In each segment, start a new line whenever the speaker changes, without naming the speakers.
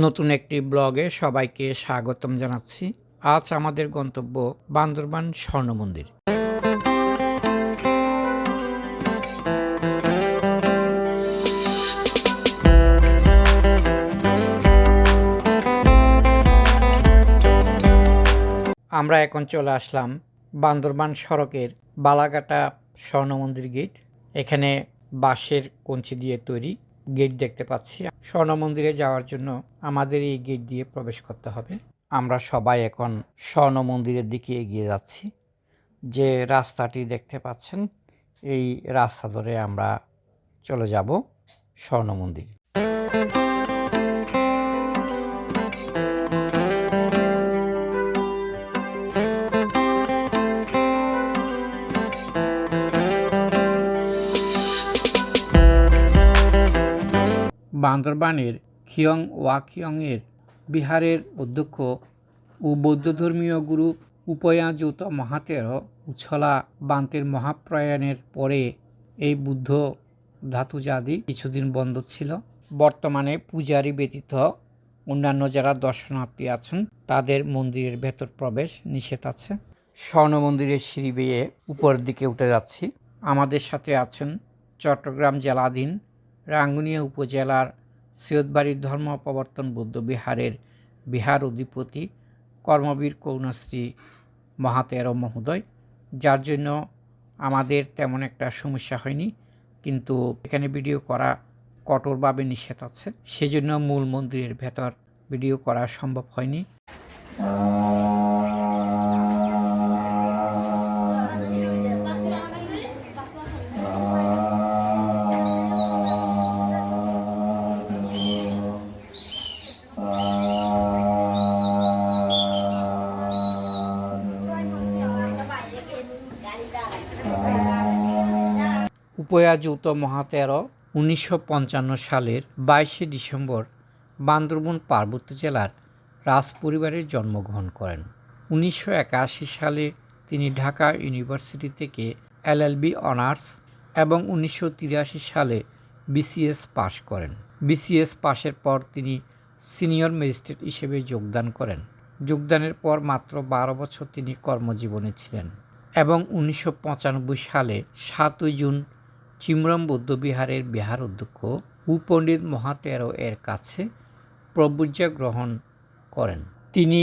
নতুন একটি ব্লগে সবাইকে স্বাগতম জানাচ্ছি। আজ আমাদের গন্তব্য বান্দরবান স্বর্ণ মন্দির। আমরা এখন চলে আসলাম বান্দরবান সড়কের বালাঘাটা স্বর্ণ মন্দির গেট। এখানে বাঁশের কঞ্চি দিয়ে তৈরি গেট দেখতে পাচ্ছি। স্বর্ণ মন্দিরে যাওয়ার জন্য আমাদের এই গেট দিয়ে প্রবেশ করতে হবে। আমরা সবাই এখন স্বর্ণ মন্দিরের দিকে এগিয়ে যাচ্ছি। যে রাস্তাটি দেখতে পাচ্ছেন, এই রাস্তা ধরে আমরা চলে যাব স্বর্ণ মন্দির বান্দরবানের খিয়ং ওয়াকিয়ংয়ের বিহারের অধ্যক্ষ ও বৌদ্ধধর্মীয় গুরু উপয়াযুত মহাতের উছলা বান্তের মহাপ্রয়াণের পরে এই বুদ্ধ ধাতুজাদি কিছুদিন বন্ধ ছিল। বর্তমানে পূজারী ব্যতীত অন্যান্য যারা দর্শনার্থী আছেন, তাদের মন্দিরের ভেতর প্রবেশ নিষেধ আছে। স্বর্ণ মন্দিরের সিঁড়ি বেয়ে উপরের দিকে উঠে যাচ্ছি। আমাদের সাথে আছেন চট্টগ্রাম জেলাধীন রাঙ্গুনিয়া উপজেলার সৈয়দবাড়ির ধর্ম প্রবর্তন বৌদ্ধ বিহারের বিহার অধিপতি কর্মবীর করুণাশ্রী মহাতের মহোদয়, যার জন্য আমাদের তেমন একটা সমস্যা হয়নি, কিন্তু এখানে ভিডিও করা কঠোরভাবে নিষেধ আছে। সেজন্য মূল মন্দিরের ভেতর ভিডিও করা সম্ভব হয়নি। উপয়াযুত মহাতেরো উনিশশো পঞ্চান্ন সালের বাইশে ডিসেম্বর বান্দরবন পার্বত্য জেলার রাজ পরিবারে জন্মগ্রহণ করেন। উনিশশো একাশি সালে তিনি ঢাকা ইউনিভার্সিটি থেকে এলএলবি অনার্স এবং উনিশশো তিরাশি সালে বিসিএস পাশ করেন। বিসিএস পাশের পর তিনি সিনিয়র ম্যাজিস্ট্রেট হিসেবে যোগদান করেন। যোগদানের পর মাত্র বারো বছর তিনি কর্মজীবনে ছিলেন এবং উনিশশো পঁচানব্বই সালে সাতই জুন চিমরম বৌদ্ধবিহারের বিহার অধ্যক্ষ উপণ্ডিত মহাতেরো এর কাছে প্রবুজ্জা গ্রহণ করেন। তিনি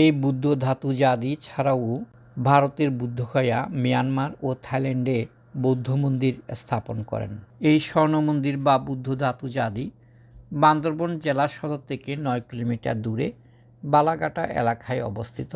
এই বুদ্ধ ধাতু জাদি ছাড়াও ভারতের বুদ্ধগয়া, মিয়ানমার ও থাইল্যান্ডে বৌদ্ধ মন্দির স্থাপন করেন। এই স্বর্ণ মন্দির বা বুদ্ধ ধাতু জাদি বান্দরবন জেলা সদর থেকে নয় কিলোমিটার দূরে বালাঘাটা এলাকায় অবস্থিত।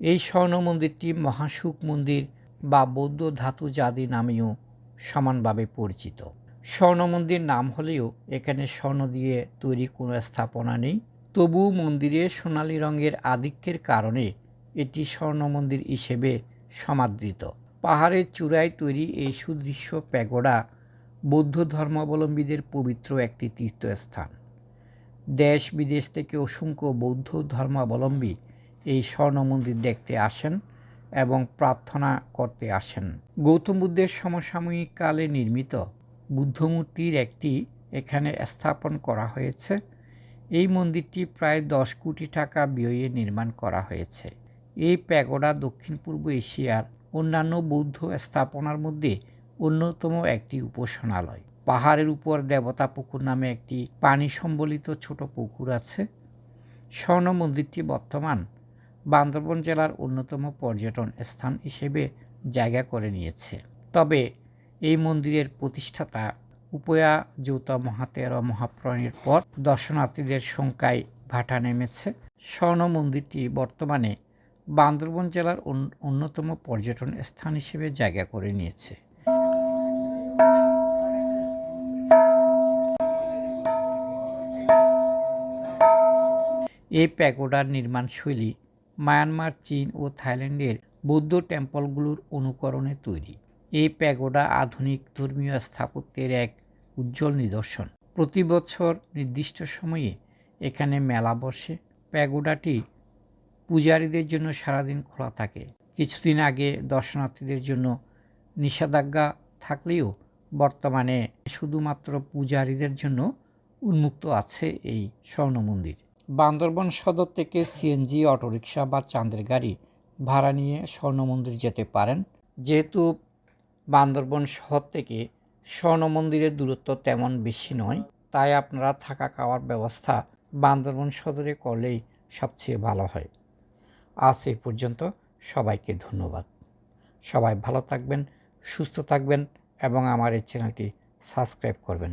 এই স্বর্ণ মন্দিরটি মহাসুখ মন্দির বা বৌদ্ধ ধাতু জাদি নামেও সমানভাবে পরিচিত। স্বর্ণ মন্দির নাম হলেও এখানে স্বর্ণ দিয়ে তৈরি কোনো স্থাপনা নেই। তবুও মন্দিরে সোনালি রঙের আধিক্যের কারণে এটি স্বর্ণ মন্দির হিসেবে সমাদৃত। পাহাড়ের চূড়ায় তৈরি এই সুদৃশ্য প্যাগোডা বৌদ্ধ ধর্মাবলম্বীদের পবিত্র একটি তীর্থস্থান। দেশ বিদেশ থেকে অসংখ্য বৌদ্ধ ধর্মাবলম্বী এই স্বর্ণ মন্দির দেখতে আসেন। এবং প্রার্থনা করতে আসেন। গৌতম বুদ্ধের সমসাময়িক কালে নির্মিত বুদ্ধমূর্তির একটি এখানে স্থাপন করা হয়েছে। এই মন্দিরটি প্রায় দশ কোটি টাকা ব্যয়ে নির্মাণ করা হয়েছে। এই প্যাগোডা দক্ষিণ পূর্ব এশিয়ার অন্যান্য বৌদ্ধ স্থাপনার মধ্যে অন্যতম একটি উপাসনালয়। পাহাড়ের উপর দেবতা পুকুর নামে একটি পানি সম্বলিত ছোট পুকুর আছে। স্বর্ণ মন্দিরটি বর্তমান বান্দরবন জেলার অন্যতম পর্যটন স্থান হিসেবে জায়গা করে নিয়েছে। তবে এই মন্দিরের প্রতিষ্ঠাতা উপয়া যৌত মহাতের মহাপ্রণের পর দর্শনার্থীদের সংখ্যায় ভাটা নেমেছে। স্বর্ণ মন্দিরটি বর্তমানে বান্দরবন জেলার অন্যতম পর্যটন স্থান হিসেবে জায়গা করে নিয়েছে। এই প্যাগোডার নির্মাণশৈলী মায়ানমার, চীন ও থাইল্যান্ডের বৌদ্ধ টেম্পলগুলোর অনুকরণে তৈরি। এই প্যাগোডা আধুনিক ধর্মীয় স্থাপত্যের এক উজ্জ্বল নিদর্শন। প্রতি বছর নির্দিষ্ট সময়ে এখানে মেলা বসে। প্যাগোডাটি পূজারীদের জন্য সারাদিন খোলা থাকে। কিছুদিন আগে দর্শনার্থীদের জন্য নিষেধাজ্ঞা থাকলেও বর্তমানে শুধুমাত্র পূজারীদের জন্য উন্মুক্ত আছে এই স্বর্ণ মন্দির। বান্দরবন সদর থেকে সিএনজি, অটোরিকশা বা চাঁদের গাড়ি ভাড়া নিয়ে স্বর্ণ মন্দির যেতে পারেন। যেহেতু বান্দরবন শহর থেকে স্বর্ণ মন্দিরের দূরত্ব তেমন বেশি নয়, তাই আপনারা থাকা খাওয়ার ব্যবস্থা বান্দরবন সদরে করলেই সবচেয়ে ভালো হয়। আজ এই পর্যন্ত সবাইকে ধন্যবাদ। সবাই ভালো থাকবেন, সুস্থ থাকবেন এবং আমার এই চ্যানেলটি সাবস্ক্রাইব করবেন।